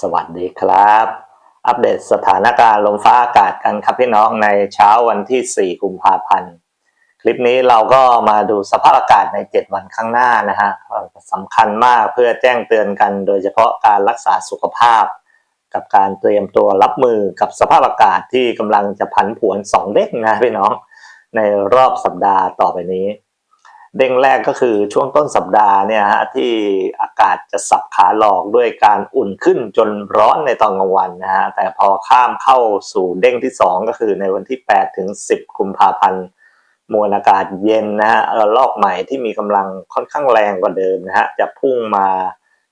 สวัสดีครับ อัปเดตสถานการณ์ลมฟ้าอากาศกันครับพี่น้องในเช้าวันที่ 4 กุมภาพันธ์ คลิปนี้เราก็มาดูสภาพอากาศใน 7 วันข้างหน้านะฮะสำคัญมากเพื่อแจ้งเตือนกัน โดยเฉพาะการรักษาสุขภาพ กับการเตรียมตัวรับมือกับสภาพอากาศที่กำลังจะผันผวนสองเด้งนะพี่น้องในรอบสัปดาห์ต่อไปนี้ เด้งแรกก็คือช่วงต้นสัปดาห์เนี่ยฮะที่อากาศจะสับขาหลอกด้วยการอุ่นขึ้นจนร้อนในตอนกลางวันนะฮะแต่พอข้ามเข้าสู่เด้งที่ 2 ก็คือในวันที่ 8 ถึง 10 กุมภาพันธ์มวลอากาศเย็นนะฮะระลอกใหม่ที่มีกำลังค่อนข้างแรงกว่าเดิมนะฮะจะพุ่งมา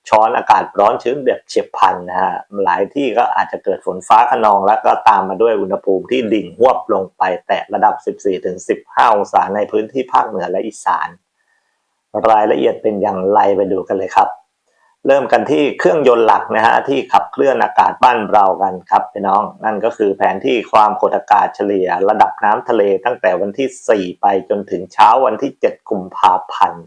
ช้อนอากาศร้อนชื้นแบบเฉียบพลันนะฮะหลายที่ก็อาจจะเกิดฝนฟ้าขนองแล้วก็ตามมาด้วยอุณหภูมิที่ดิ่งหวบลงไปแตะระดับ 14-15 องศาในพื้นที่ภาคเหนือและอีสาน รายละเอียดเป็นอย่างไรไปดูกันเลยครับ เริ่มกันที่เครื่องยนต์หลักนะฮะที่ขับเคลื่อนอากาศบ้านเรากันครับพี่น้อง นั่นก็คือแผนที่ความกดอากาศเฉลี่ย ระดับน้ำทะเลตั้งแต่วันที่ 4 ไปจนถึงเช้าวันที่ 7 กุมภาพันธ์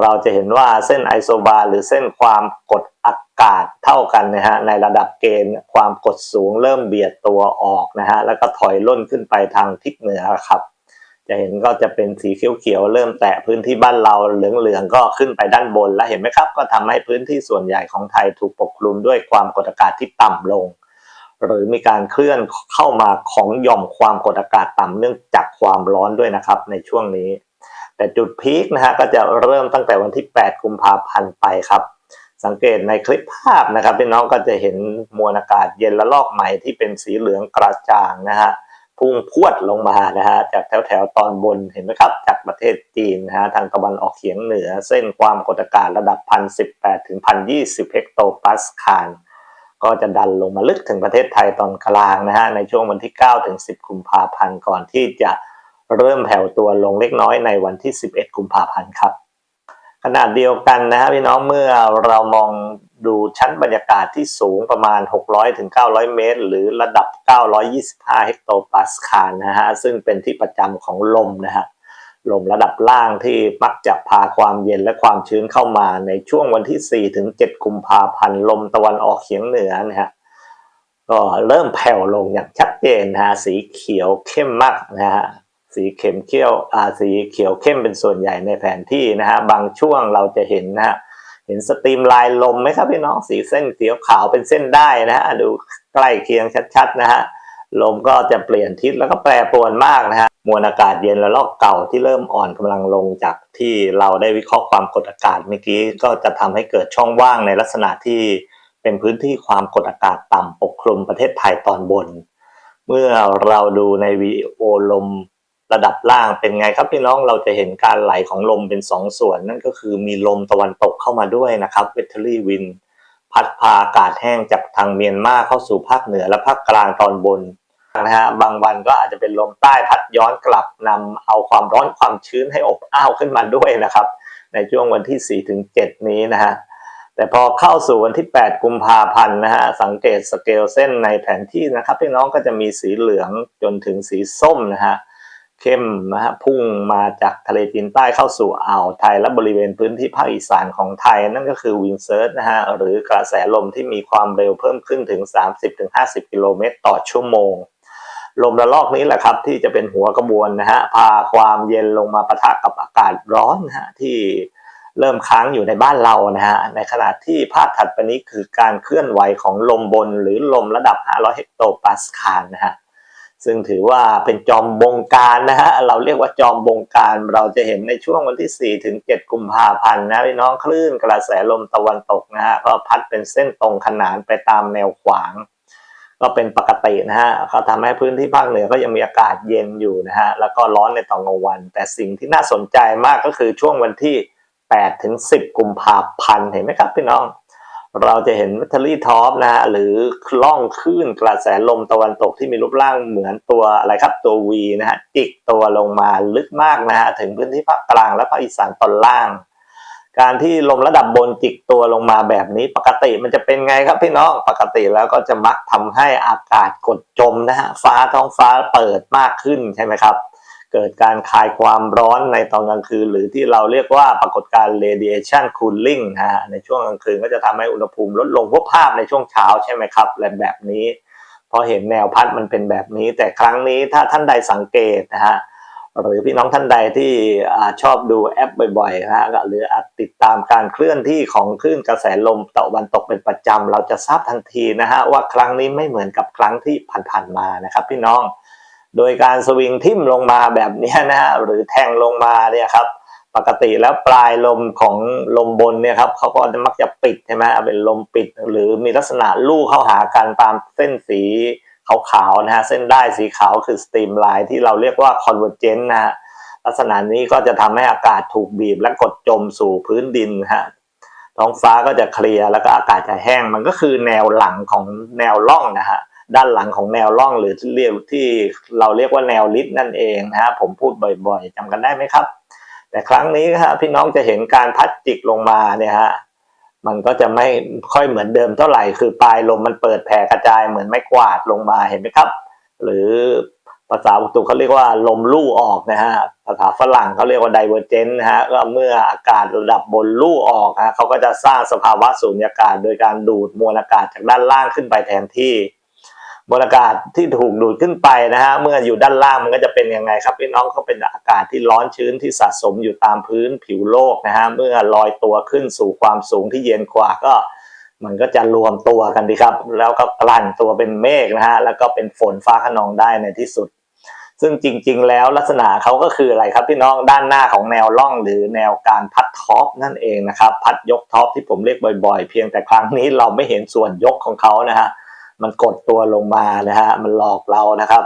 เราจะเห็นว่าเส้นไอโซบาร์หรือเส้นความกดอากาศเท่ากันนะฮะในระดับเกณฑ์ความกดสูงเริ่มเบียดตัวออกนะฮะแล้วก็ถอยล่นขึ้นไปทางทิศเหนือครับ จะเห็นก็จะเป็นสีเขียวๆเริ่มแตะพื้นที่บ้านเราเหลืองๆก็ขึ้นไปด้านบน แล้วเห็นไหมครับ ก็ทำให้พื้นที่ส่วนใหญ่ของไทยถูกปกคลุมด้วยความกดอากาศที่ต่ำลง หรือมีการเคลื่อนเข้ามาของหย่อมความกดอากาศต่ำเนื่องจากความร้อนด้วยนะครับในช่วงนี้ แต่จุดพีคนะฮะก็จะเริ่มตั้งแต่วันที่ 8 กุมภาพันธ์ไปครับ สังเกตในคลิปภาพนะครับพี่น้องก็จะเห็นมวลอากาศเย็นละลอกใหม่ที่เป็นสีเหลืองกระจ่างนะฮะพุ่งพวดลงมานะฮะจากแถวแถวตอนบนเห็นไหมครับ จากประเทศจีนนะฮะทางตะวันออกเฉียงเหนือ เส้นความกดอากาศระดับ 1,018 ถึง 1,020 เฮกโตปาสคาลก็จะดันลงมาลึกถึงประเทศไทยตอนกลางนะฮะในช่วงวันที่ 9 ถึง 10 กุมภาพันธ์ก่อนที่จะ เริ่มแผ่วตัวลงเล็กน้อยในวันที่ 11 กุมภาพันธ์ครับ ขนาดเดียวกันนะฮะพี่น้องเมื่อเรามองดูชั้นบรรยากาศที่สูงประมาณ 600ถึง900เมตร หรือระดับ 925 เฮกโตปาสคาลนะฮะซึ่งเป็นที่ประจำของลมนะฮะลมระดับล่างที่มักจะพาความเย็นและความชื้นเข้ามาในช่วงวันที่ 4 ถึง 7 กุมภาพันธ์ ลมตะวันออกเฉียงเหนือนะฮะก็เริ่มแผ่วลงอย่างชัดเจนนะฮะสีเขียวเข้มมากนะฮะ สีเข็มเขียวอ่าสีเขียวเข้มเป็นส่วนใหญ่ในแผนที่นะฮะบางช่วงเราจะเห็นนะฮะเห็นสตรีมลายลมไหมครับพี่น้องสีเส้นเขียวขาวเป็นเส้นได้นะฮะดูใกล้เคียงชัดๆนะฮะลมก็จะเปลี่ยนทิศแล้วก็แปรปรวนมากนะฮะมวลอากาศเย็นและลอกเก่าที่เริ่มอ่อนกำลังลงจากที่เราได้วิเคราะห์ความกดอากาศเมื่อกี้ก็จะทำให้เกิดช่องว่างในลักษณะที่เป็นพื้นที่ความกดอากาศต่ำปกคลุมประเทศไทยตอนบน เมื่อเราดูในวิดีโอลม ระดับล่างเป็นไงครับพี่น้องเราจะเห็นการไหลของลมเป็นสองส่วน นั่นก็คือมีลมตะวันตกเข้ามาด้วยนะครับเวทเทอรี่วินพัดพาอากาศแห้งจากทางเมียนมาเข้าสู่ภาคเหนือและภาคกลางตอนบนนะฮะบางวันก็อาจจะเป็นลมใต้พัดย้อนกลับนำเอาความร้อนความชื้นให้อบอ้าวขึ้นมาด้วยนะครับ ในช่วงวันที่ 4 ถึง 7 นี้นะฮะแต่พอเข้าสู่วันที่ 8 กุมภาพันธ์นะฮะสังเกตสเกลเส้นในแผนที่นะครับพี่น้องก็จะมีสีเหลืองจนถึงสีส้มนะฮะ เข้มนะฮะพุ่งมาจากทะเลจีนใต้เข้าสู่อ่าวไทยและบริเวณพื้นที่ภาคอีสานของไทย นั่นก็คือวิงเซิร์ตนะฮะหรือกระแสลมที่มีความเร็วเพิ่มขึ้นถึง 30-50 กิโลเมตรต่อชั่วโมง ลมระลอกนี้แหละครับที่จะเป็นหัวกระบวนนะฮะพาความเย็นลงมาปะทะกับอากาศร้อนนะฮะที่เริ่มค้างอยู่ในบ้านเรานะฮะ ในขณะที่ภาพถัดไปนี้คือการเคลื่อนไหวของลมบนหรือลมระดับ 500 เฮกโตปาสคาลนะฮะ ซึ่งถือว่าเป็นจอมบงการนะฮะเราเรียกว่าจอมบงการเราจะเห็นในช่วงวันที่ 4 ถึง 7 กุมภาพันธ์นะพี่น้องคลื่นกระแสลมตะวันตกนะฮะก็พัดเป็นเส้นตรงขนานไปตามแนวขวาง ก็เป็นปกตินะฮะเขาทำให้พื้นที่ภาคเหนือก็ยังมีอากาศเย็นอยู่นะฮะแล้วก็ร้อนในตอนกลางวัน แต่สิ่งที่น่าสนใจมากก็คือช่วงวันที่ 8 ถึง 10 กุมภาพันธ์เห็นไหมครับพี่น้อง เราจะเห็นวัตเทอรี่ท็อปนะฮะหรือล่องคลื่นกระแสลมตะวันตกที่มีรูปร่างเหมือนตัวอะไรครับตัว V นะฮะจิกตัวลงมาลึกมากนะฮะถึงพื้นที่ภาคกลางและภาคอีสานตอนล่าง การที่ลมระดับบนจิกตัวลงมาแบบนี้ปกติมันจะเป็นไงครับพี่น้องปกติแล้วก็จะมักทำให้อากาศกดจมนะฮะฟ้าท้องฟ้าเปิดมากขึ้นใช่ไหมครับ เกิดการคายความร้อนในตอนกลางคืน หรือที่เราเรียกว่าปรากฏการณ์ radiation cooling นะฮะในช่วงกลางคืนก็จะทำให้อุณหภูมิลดลงพวกภาพในช่วงเช้าใช่ไหมครับและแบบนี้พอเห็นแนวพัดมันเป็นแบบนี้ แต่ครั้งนี้ถ้าท่านใดสังเกตนะฮะหรือพี่น้องท่านใดที่อชอบดูแอปบ่อยๆนะฮะหรือติดตามการเคลื่อนที่ของคลื่นกระแสลมตะวันตกเป็นประจำเราจะทราบทันทีนะฮะว่าครั้งนี้ไม่เหมือนกับครั้งที่ผ่านๆมานะครับ พี่น้อง โดยการสวิงทิ่มลงมาแบบนี้นะฮะหรือแทงลงมาเนี่ยครับปกติแล้วปลายลมของลมบนเนี่ยครับเขาก็มักจะปิดใช่ไหมเป็นลมปิดหรือมีลักษณะลู่เข้าหากันตามเส้นสีขาวๆนะฮะเส้นได้สีขาวคือสตรีมไลน์ที่เราเรียกว่าคอนเวอร์เจนต์นะฮะลักษณะนี้ก็จะทำให้อากาศถูกบีบและกดจมสู่พื้นดินฮะท้องฟ้าก็จะเคลียร์แล้วก็อากาศจะแห้งมันก็คือแนวหลังของแนวร่องนะฮะ ด้านหลังของแนวร่องหรือที่เรียกที่เราเรียกว่าแนวลิดนั่นเองนะฮะผมพูดบ่อยๆจำกันได้ไหมครับ แต่ครั้งนี้ฮะพี่น้องจะเห็นการพัดจิกลงมาเนี่ยฮะมันก็จะไม่ค่อยเหมือนเดิมเท่าไหร่คือปลายลมมันเปิดแผ่กระจายเหมือนไม้กวาดลงมาเห็นไหมครับ หรือภาษาอุตุเขาเรียกว่าลมลู่ออกนะฮะภาษาฝรั่งเขาเรียกว่าไดเวอร์เจนนะฮะก็เมื่ออากาศระดับบนลู่ออกนะเขาก็จะสร้างสภาวะสูญญากาศ โดยการดูดมวลอากาศจากด้านล่างขึ้นไปแทนที่ มวลอากาศที่ถูกดูดขึ้นไปนะฮะเมื่ออยู่ด้านล่างมันก็จะเป็นยังไงครับพี่น้องก็เป็นอากาศที่ร้อนชื้นที่สะสมอยู่ตามพื้นผิวโลกนะฮะเมื่อลอยตัวขึ้นสู่ความสูงที่เย็นกว่าก็มันก็จะรวมตัวกันดีครับ แล้วก็กลั่นตัวเป็นเมฆนะฮะแล้วก็เป็นฝนฟ้าขนองได้ในที่สุด ซึ่งจริง ๆ แล้วลักษณะเขาก็คืออะไรครับพี่น้องด้านหน้าของแนวร่องหรือแนวการพัดท็อปนั่นเองนะครับ พัดยกท็อปที่ผมเรียกบ่อย ๆ เพียงแต่ครั้งนี้เราไม่เห็นส่วนยกของเขานะฮะ มันกดตัวลงมานะฮะมันหลอกเรานะครับ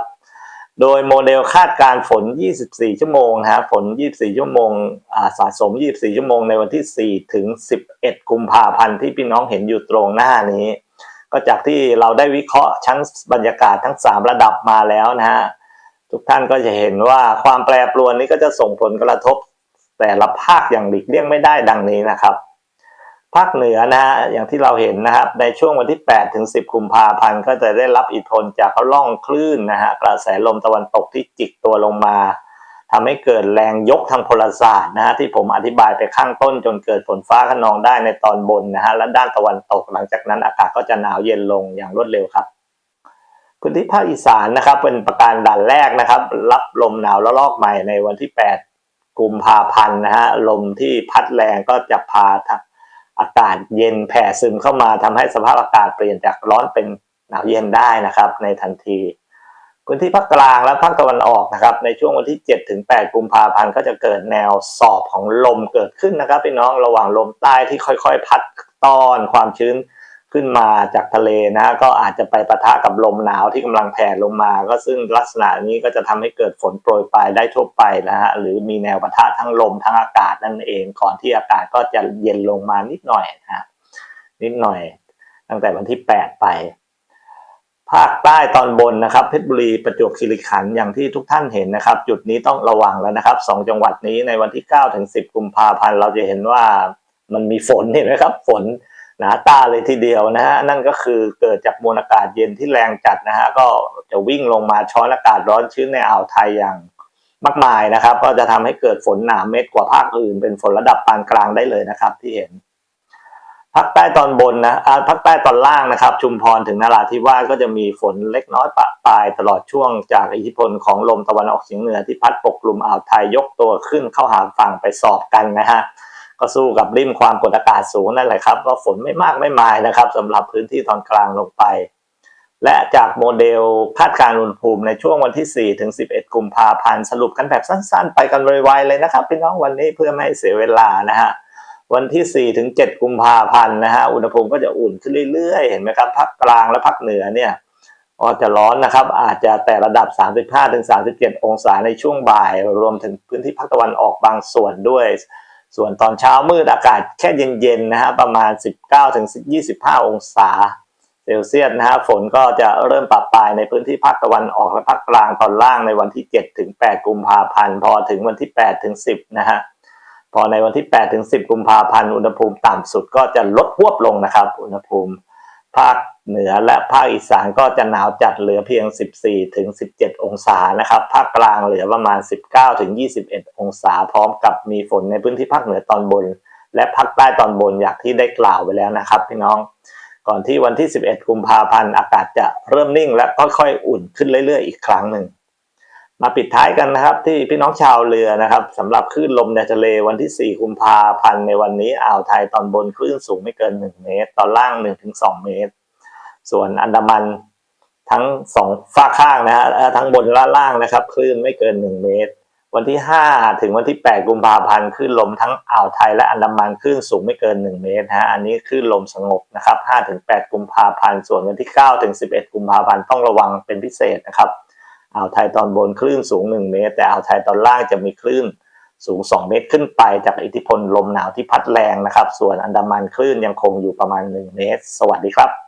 โดยโมเดลคาดการฝน 24 ชั่วโมงนะฮะฝน 24 ชั่วโมงสะสม 24 ชั่วโมงในวันที่ 4 ถึง 11 กุมภาพันธ์ที่พี่น้องเห็นอยู่ตรงหน้านี้ ก็จากที่เราได้วิเคราะห์ชั้นบรรยากาศทั้ง 3 ระดับมาแล้วนะฮะทุกท่านก็จะเห็นว่าความแปรปรวนนี้ก็จะส่งผลกระทบแต่ละภาคอย่างหลีกเลี่ยงไม่ได้ดังนี้นะครับ ภาคเหนือนะฮะอย่างที่เราเห็นนะครับ ในช่วงวันที่ 8 ถึง 10 กุมภาพันธ์ก็จะได้รับอิทธิพลจากร่องคลื่นนะฮะกระแสลมตะวันตกที่จิกตัวลงมาทำให้เกิดแรงยกทางพลศาสตร์นะฮะที่ผมอธิบายไปข้างต้นจนเกิดฝนฟ้าขนองได้ในตอนบนนะฮะและด้านตะวันตกหลังจากนั้นอากาศก็จะหนาวเย็นลงอย่างรวดเร็วครับพื้นที่ภาคอีสานนะครับเป็นประการด่านแรกนะครับ รับลมหนาวระลอกใหม่ในวันที่ 8 กุมภาพันธ์นะฮะลมที่พัดแรงก็จะพาทำ อากาศเย็นแผ่ซึมเข้ามาทำให้สภาพอากาศเปลี่ยนจากร้อนเป็นหนาวเย็นได้นะครับ ในทันที พื้นที่ภาคกลางและภาคตะวันออกนะครับ ในช่วงวันที่7ถึง8กุมภาพันธ์ก็จะเกิดแนวสอบของลมเกิดขึ้นนะครับพี่น้องระหว่างลมใต้ที่ค่อยๆ พัดต้อนความชื้น ขึ้นมาจากทะเลนะก็อาจจะไปปะทะกับลมหนาวที่กำลังแผ่ลงมา ก็ซึ่งลักษณะนี้ก็จะทำให้เกิดฝนโปรยปลายได้ทั่วไปนะฮะหรือมีแนวปะทะทั้งลมทั้งอากาศนั่นเอง ก่อนที่อากาศก็จะเย็นลงมานิดหน่อยนะฮะนิดหน่อย ตั้งแต่วันที่ 8 ไป ภาคใต้ตอนบนนะครับเพชรบุรีประจวบคีรีขันธ์อย่างที่ทุกท่านเห็นนะครับ จุดนี้ต้องระวังแล้วนะครับสองจังหวัดนี้ในวันที่9ถึง10 กุมภาพันธ์เราจะเห็นว่ามันมีฝนเห็นไหมครับ ฝน หนาตาเลยทีเดียวนะฮะนั่นก็คือเกิดจากมวลอากาศเย็นที่แรงจัดนะฮะก็จะวิ่งลงมาช้อนอากาศร้อนชื้นในอ่าวไทยอย่างมากมายนะครับ ก็จะทำให้เกิดฝนหนาเม็ดกว่าภาคอื่น เป็นฝนระดับปานกลางได้เลยนะครับ ที่เห็นภาคใต้ตอนบนนะภาคใต้ตอนล่างนะครับ ชุมพรถึงนราธิวาสก็จะมีฝนเล็กน้อยปะปลายตลอดช่วงจากอิทธิพลของลมตะวันออกเฉียงเหนือที่พัดปกคลุมอ่าวไทยยกตัวขึ้นเข้าหาฝั่งไปสอบกันนะฮะ ก็สู้กับริมความกดอากาศสูงนั่นแหละครับก็ฝนไม่มากไม่มายนะครับสำหรับพื้นที่ตอนกลางลงไป และจากโมเดลคาดการณ์อุณหภูมิในช่วงวันที่ 4 ถึง 11 กุมภาพันธ์สรุปกันแบบสั้นๆ ไปกันไวๆเลยนะครับพี่น้องวันนี้เพื่อไม่ให้เสียเวลานะฮะวันที่ 4 ถึง 7 กุมภาพันธ์นะฮะอุณหภูมิก็จะอุ่นขึ้นเรื่อยๆ เห็นไหมครับภาคกลางและภาคเหนือเนี่ยก็จะร้อนนะครับ อาจจะแต่ระดับ 35ถึง37 องศาในช่วงบ่าย รวมถึงพื้นที่ภาคตะวันออกบางส่วนด้วย ส่วนตอนเช้ามืดอากาศแค่เย็นๆนะฮะประมาณ 19ถึง25 องศาเซลเซียสนะฮะฝนก็จะเริ่มปรับปลายในพื้นที่ภาคตะวันออกและภาคกลางตอนล่างในวันที่7ถึง8กุมภาพันธ์ พอถึงวันที่8ถึง10 นะฮะพอในวันที่8ถึง10 กุมภาพันธ์อุณหภูมิต่ำสุดก็จะลดพวบลงนะครับ อุณหภูมิ ภาคเหนือและภาคอีสานก็จะหนาวจัดเหลือเพียง 14ถึง17 องศานะครับ ภาคกลางเหลือประมาณ 19ถึง21 องศา พร้อมกับมีฝนในพื้นที่ภาคเหนือตอนบน และภาคใต้ตอนบนอย่างที่ได้กล่าวไปแล้วนะครับพี่น้อง ก่อนที่วันที่ 11 กุมภาพันธ์อากาศจะเริ่มนิ่งและค่อยๆ อุ่นขึ้นเรื่อยๆ อีกครั้งหนึ่ง มาปิดท้ายกันนะครับ ที่พี่น้องชาวเรือนะครับสำหรับคลื่นลมในทะเลวันที่ 4 กุมภาพันธ์ในวันนี้อ่าวไทยตอนบนคลื่นสูงไม่เกิน 1 เมตร ตอนล่าง 1-2 เมตร ส่วนอันดามันทั้งสองฝ้าข้างนะฮะทั้งบนและล่างนะครับ คลื่นไม่เกิน 1 เมตร วันที่ 5 ถึงวันที่ 8 กุมภาพันธ์คลื่นลมทั้งอ่าวไทยและอันดามันคลื่นสูงไม่เกิน 1 เมตรฮะอันนี้คลื่นลมสงบนะครับ5ถึง8กุมภาพันธ์ส่วนวันที่ 9 ถึง 11 กุมภาพันธ์ต้องระวังเป็นพิเศษนะครับ อ่าวไทยตอนบนคลื่นสูง 1 เมตร แต่อ่าวไทยตอนล่างจะมีคลื่นสูง 2 เมตรขึ้นไปจากอิทธิพลลมหนาวที่พัดแรงนะครับ ส่วนอันดามันคลื่นยังคงอยู่ประมาณ 1 เมตร สวัสดีครับ